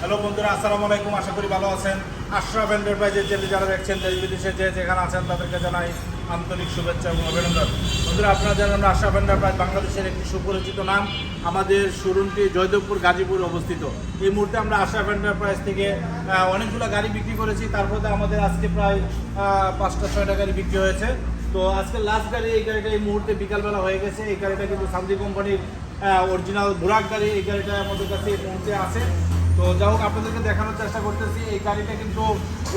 Hello বন্ধুরা, আসসালামু আলাইকুম। আশা করি ভালো আছেন। আশরাফ এন্টারপ্রাইজের যে যারা দেখছেন, দেশ বিদেশে যে যেখানে আছেন, তাদেরকে জানাই আন্তরিক শুভেচ্ছা এবং অভিনন্দন। বন্ধুরা, আপনারা জানেন আমরা আশরাফ এন্টারপ্রাইজ বাংলাদেশের একটি সুপরিচিত নাম। আমাদের শোরুমটি জয়দেবপুর, গাজীপুর অবস্থিত। এই মুহূর্তে আমরা আশরাফ এন্টারপ্রাইজ থেকে অনেকগুলো গাড়ি বিক্রি করেছি। তার মধ্যে আমাদের আজকে প্রায় পাঁচটা, ছয়টা গাড়ি বিক্রি হয়েছে। তো আজকে লাস্ট গাড়ি, এই গাড়িটা এই মুহূর্তে বিকালবেলা হয়ে গেছে। এই গাড়িটা কিন্তু সামদি কোম্পানির অরিজিনাল বুরাক গাড়ি। এই গাড়িটা আমাদের কাছে এই মুহূর্তে আছে। তো যাই হোক, আপনাদেরকে দেখানোর চেষ্টা করতেছি। এই গাড়িটা কিন্তু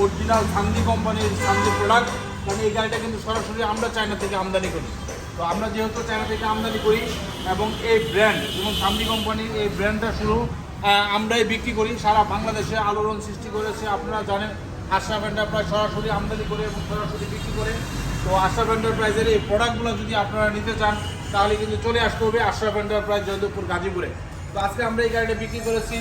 অরিজিনাল সান্দি কোম্পানির সান্দি প্রোডাক্ট মানে এই গাড়িটা কিন্তু সরাসরি আমরা চায়না থেকে আমদানি করি। তো আমরা যেহেতু চায়না থেকে আমদানি করি এবং এই ব্র্যান্ড যেমন সান্দি কোম্পানির এই ব্র্যান্ডটা শুরু আমরাই বিক্রি করি। সারা বাংলাদেশে আলোড়ন সৃষ্টি করেছে, আপনারা জানেন। আশরাফ প্রায় সরাসরি আমদানি করে এবং সরাসরি বিক্রি করে। তো আশরাফ প্রাইজের এই প্রোডাক্টগুলো যদি আপনারা নিতে চান, তাহলে কিন্তু চলে আসতে হবে আশরাফ এন্টারপ্রাইজ জয়দেবপুর, গাজীপুরে। তো আজকে আমরা এই গাড়িটা বিক্রি করেছি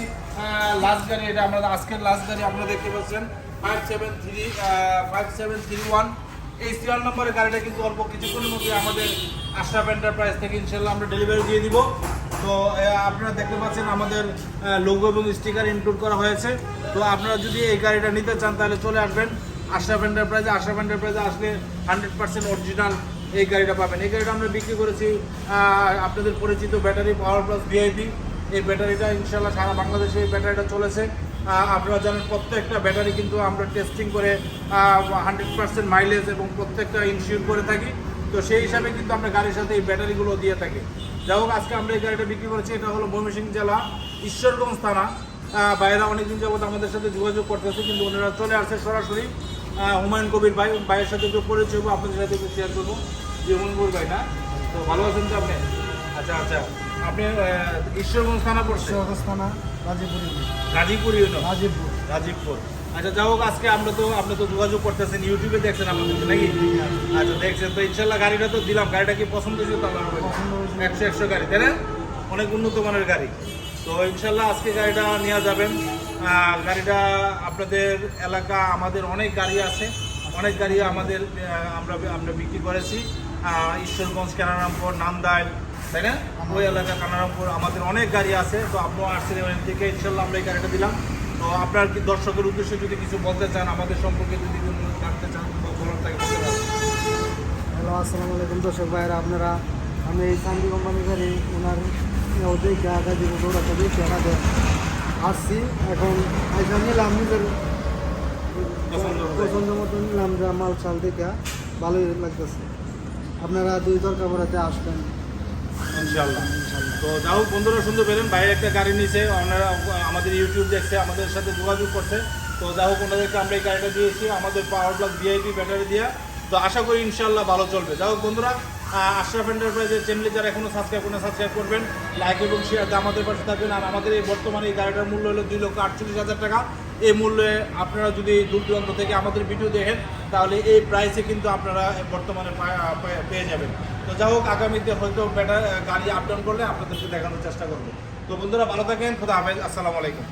লাস্ট গাড়ি এটা আমরা, আজকের লাস্ট গাড়ি আপনারা দেখতে পাচ্ছেন five seven three five seven three one এই সিরিয়াল নম্বরের গাড়িটা কিন্তু অল্প কিছুক্ষণের মধ্যে আমাদের আশরাফ এন্টারপ্রাইজ থেকে ইনশাল্লাহ আমরা ডেলিভারি দিয়ে দিব। তো আপনারা দেখতে পাচ্ছেন আমাদের লোগো এবং স্টিকার ইনক্লুড করা হয়েছে। তো আপনারা যদি এই গাড়িটা নিতে চান তাহলে চলে আসবেন আশরাফ এন্টারপ্রাইজে আশরাফ এন্টারপ্রাইজে আসলে হান্ড্রেড পার্সেন্ট অরিজিনাল এই গাড়িটা পাবেন। এই গাড়িটা আমরা বিক্রি করেছি আপনাদের পরিচিত ব্যাটারি পাওয়ার প্লাস ভিআইপি এই ব্যাটারিটা ইনশাল্লাহ সারা বাংলাদেশে এই ব্যাটারিটা চলেছে। আপনারা জানেন প্রত্যেকটা ব্যাটারি কিন্তু আমরা টেস্টিং করে হান্ড্রেড পার্সেন্ট মাইলেজ এবং প্রত্যেকটা ইনশিওর করে থাকি। তো সেই হিসাবে কিন্তু আমরা গাড়ির সাথে এই ব্যাটারিগুলো দিয়ে থাকি। যাই হোক, আজকে আমরা এই গাড়িটা বিক্রি করেছি। এটা হলো ময়মনসিংহ জেলা, ঈশ্বরগঞ্জ থানা। ভাইয়েরা অনেকদিন যাবত আমাদের সাথে যোগাযোগ করতেছে, কিন্তু ওনারা চলে আসছে সরাসরি। হুমায়ুন কবির ভাই, ভাইয়ের সাথে একটু পরিচয় হব, আপনাদের সাথে একটু শেয়ার করব। যে হুমায়ুন কবির ভাই, না? তো ভালো আছেন তো আপনি? আচ্ছা আচ্ছা। আপনি ঈশ্বরগঞ্জ থানা পড়ছে? অবস্থানা গাজীপুর গাজীপুর ইউনিয়ন? গাজীপুর। গাজীপুর। আচ্ছা যাই হোক আজকে আমরা তো আপনি তো যোগাযোগ করতেছেন ইউটিউবে দেখছেন নাকি? আচ্ছা দেখছেন তো ইনশাল্লাহ গাড়িটা তো দিলাম। গাড়িটা কি পছন্দ হয়েছে। একশো একশো গাড়ি তাই না? অনেক উন্নত মানের গাড়ি। তো ইনশাল্লাহ আজকে গাড়িটা নেওয়া যাবেন। গাড়িটা আপনাদের এলাকা আমাদের অনেক গাড়ি আছে। অনেক গাড়ি আমাদের আমরা আমরা বিক্রি করেছি। ঈশ্বরগঞ্জ কেনারামপুর নান্দাইল তাই না? ওই এলাকা কানারামপুর আমাদের অনেক গাড়ি আছে। তো আপনিও আসছেন ওখান থেকে ইনশাল্লাহ আমরা এই গাড়িটা দিলাম। তো আপনার কি দর্শকের উদ্দেশ্যে যদি কিছু বলতে চান আমাদের সম্পর্কে যদি জানতে চান বা বলার থাকে বলতে পারেন। হ্যালো আসসালামু আলাইকুম দর্শক ভাইরা আপনারা আমি এই চান্দি কোম্পানি গাড়ি ওনার ওদের গাজীপুর দৌড়াতে দিয়েছি আমাদের আসছি এখন এসে নিলাম নিজের পছন্দ মতো নিলাম যে মাল চাল দেখে ভালোই লাগতেছে। আপনারা দুই দরকার পড়াতে আসবেন। ইনশাল্লাহ তো হোক, বন্ধুরা শুনতে পেলেন। বাইরে একটা গাড়ি নিয়েছে ওনারা আমাদের ইউটিউব দেখছে, আমাদের সাথে যোগাযোগ করছে। তো যাই হোক, ওনাদেরকে আমরা এই গাড়িটা দিয়েছি, আমাদের পাওয়ার প্লাস ভিআইপি ব্যাটারি দিয়ে। তো আশা করি ইনশাল্লাহ ভালো চলবে। যাই হোক, বন্ধুরা আশরাফ এন্টারপ্রাইজের চ্যানেলে যারা এখনও সাবস্ক্রাইব করেন সাবস্ক্রাইব করবেন। লাইক এবং শেয়ার দিয়ে আমাদের পাশে থাকবেন। আর আমাদের এই বর্তমানে এই গাড়িটার মূল্য হলো দুই লক্ষ আটচল্লিশ হাজার টাকা। এই মূল্যে আপনারা যদি দূর দূরান্ত থেকে আমাদের ভিডিও দেখেন, তাহলে এই প্রাইসে কিন্তু আপনারা বর্তমানে পেয়ে যাবেন। তো যাই হোক, আগামীতে হয়তো ব্যাটার গাড়ি আপডাউন করলে আপনাদেরকে দেখানোর চেষ্টা করব। তো বন্ধুরা, ভালো থাকেন, খোদা হাফেজ, আসসালামু আলাইকুম।